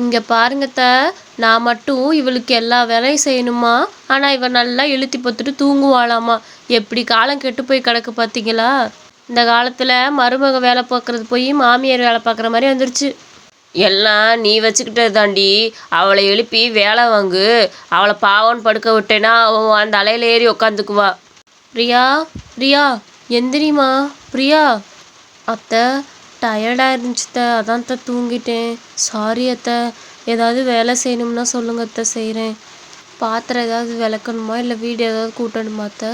இங்கே பாருங்கத்த நான் மட்டும் இவளுக்கு எல்லா வேலையும் செய்யணுமா? ஆனால் இவ நல்லா இழுத்தி பார்த்துட்டு தூங்குவாளாமா? எப்படி காலம் கெட்டு போய் கிடக்கு பார்த்தீங்களா? இந்த காலத்தில் மருமக வேலை பார்க்குறது போய் மாமியார் வேலை பார்க்குற மாதிரி வந்துருச்சு. எல்லாம் நீ வச்சுக்கிட்டது தாண்டி அவளை எழுப்பி வேலை வாங்கு. அவளை பாவம்னு படுக்க விட்டேன்னா அவன் அந்த அலையில் ஏறி உக்காந்துக்குவா. பிரியா பிரியா எந்திரிம்மா. பிரியா அத்தை டயர்டாக இருந்துச்சுத்த அதான் அத்தை தூங்கிட்டேன். சாரி அத்தை ஏதாவது வேலை செய்யணும்னா சொல்லுங்க அத்தை செய்கிறேன் பாத்திரம் ஏதாவது விளக்கணுமா இல்லை வீடு ஏதாவது கூட்டணுமா அத்தை?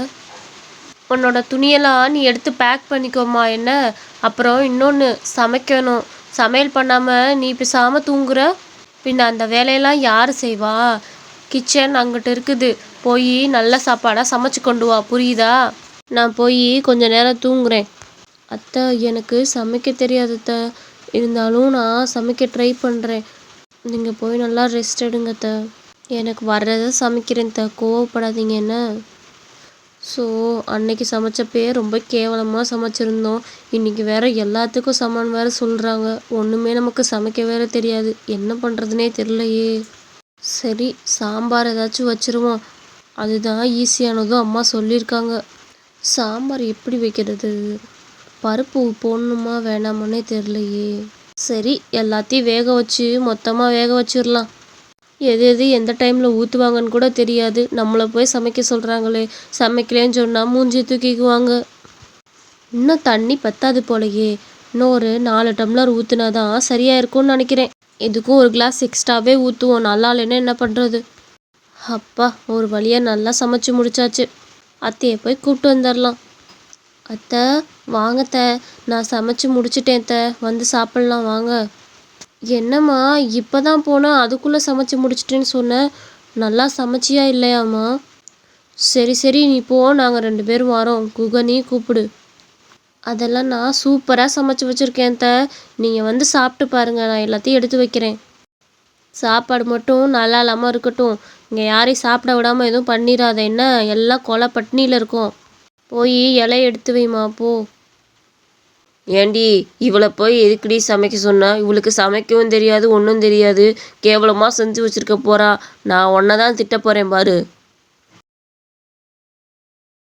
உன்னோட துணியெல்லாம் நீ எடுத்து பேக் பண்ணிக்கோமா என்ன? அப்புறம் இன்னொன்று சமைக்கணும் சமையல் பண்ணாமல் நீ பேசாமல் தூங்குற. பின்ன அந்த வேலையெல்லாம் யார் செய்வா? கிச்சன் அங்கிட்டு இருக்குது. போய் நல்ல சாப்பாடாக சமைச்சு கொண்டு வா புரியுதா? நான் போய் கொஞ்ச நேரம் தூங்குறேன். அத்தை எனக்கு சமைக்க தெரியாது அத்தை. இருந்தாலும் நான் சமைக்க ட்ரை பண்ணுறேன் நீங்கள் போய் நல்லா ரெஸ்ட் எடுங்க அத்தை. எனக்கு வர்றதை சமைக்கிறேன் அத்தை. கோவப்படாதீங்க என்ன? ஸோ அன்னைக்கு சமைச்சப்பயே ரொம்ப கேவலமாக சமைச்சிருந்தோம். இன்னைக்கு வேற எல்லாத்துக்கும் சமான் வேற சொல்கிறாங்க ஒன்றுமே நமக்கு சமைக்க வேற தெரியாது. என்ன பண்ணுறதுனே தெரிலையே சரி சாம்பார் ஏதாச்சும் வச்சிருவோம். அதுதான் ஈஸியானதும் அம்மா சொல்லியிருக்காங்க. சாம்பார் எப்படி வைக்கிறது? பருப்பு போடணுமா வேணாமான்னே தெரிலையே சரி எல்லாத்தையும் வேக வச்சு மொத்தமாக வேக வச்சிடலாம் எது எது எந்த டைமில் ஊற்றுவாங்கன்னு கூட தெரியாது. நம்மளை போய் சமைக்க சொல்கிறாங்களே சமைக்கலேன்னு சொன்னால் மூஞ்சி தூக்கிக்குவாங்க. இன்னும் தண்ணி பத்தாது போலையே. இன்னும் ஒரு நாலு டம்ளர் ஊற்றுனா தான் சரியாக இருக்கும்னு நினைக்கிறேன். இதுக்கும் ஒரு கிளாஸ் எக்ஸ்ட்ராவே ஊற்றுவோம் நல்லா இல்லைன்னா என்ன பண்ணுறது அப்பா ஒரு வழியாக நல்லா சமைச்சு முடிச்சாச்சு. அத்தையை போய் கூப்பிட்டு வந்துடலாம் அத்தை வாங்க அத்தை. நான் சமைச்சு முடிச்சிட்டேன் அத்தை. வந்து சாப்பிட்லாம் வாங்க. என்னம்மா இப்போ தான் போனால் அதுக்குள்ளே சமைச்சு முடிச்சிட்டேன்னு சொன்னேன் நல்லா சமைச்சியா இல்லையாம்மா? சரி சரி நீ போ. நாங்கள் ரெண்டு பேரும் வரோம். குகனி கூப்பிடு. அதெல்லாம் நான் சூப்பராக சமைச்சு வச்சுருக்கேன் த நீங்கள் வந்து சாப்பிட்டு பாருங்கள் நான் எல்லாத்தையும் எடுத்து வைக்கிறேன். சாப்பாடு மட்டும் நல்லா இல்லாமல் இருக்கட்டும். இங்கே யாரையும் சாப்பிட விடாமல் எதுவும் பண்ணிடாத. என்ன? எல்லாம் கொலை பட்னியில் இருக்கும். போய் இலைய எடுத்து வைமா போ. ஏண்டி இவளை போய் எதுக்குடி சமைக்க சொன்னா? இவளுக்கு சமைக்கவும் தெரியாது ஒன்றும் தெரியாது. கேவலமாக செஞ்சு வச்சிருக்க போறா. நான் உன்னை தான் திட்ட போகிறேன் பாரு.